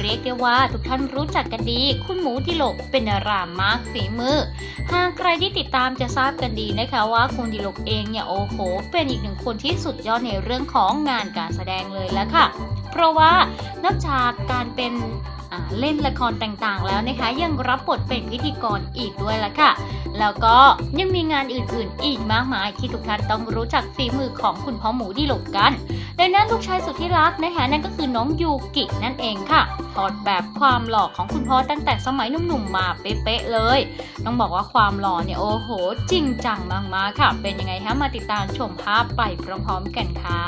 เรียกได้ว่าทุกท่านรู้จักกันดี คุณหมูดิโลกเป็นดารามากฝีมือ หากใครที่ติดตามจะทราบกันดีนะคะว่าคุณดิโลกเองเนี่ยโอ้โห เป็นอีกหนึ่งคนที่สุดยอดในเรื่องของงานการแสดงเลยแล้วค่ะ เพราะว่านอกจากการเป็น เล่นละครต่างๆ แล้วนะคะ ยังรับบทเป็นพิธีกรอีกด้วยละค่ะ แล้วก็ยังมีงานอื่นๆ อีกมากมายที่ทุกท่านต้องรู้จักฝีมือของคุณพ่อหมูดิโลกกันดังนั้นลูกชายสุดที่รักนะคะนั่นก็คือน้องยูกินั่นเองค่ะถอดแบบความหล่อของคุณพ่อตั้งแต่สมัยหนุ่มๆมาเป๊ะๆเลย ต้องบอกว่าความหล่อเนี่ยโอ้โห จริงจังมากๆค่ะ เป็นยังไงคะมาติดตามชมภาพไปพร้อมๆกันค่ะ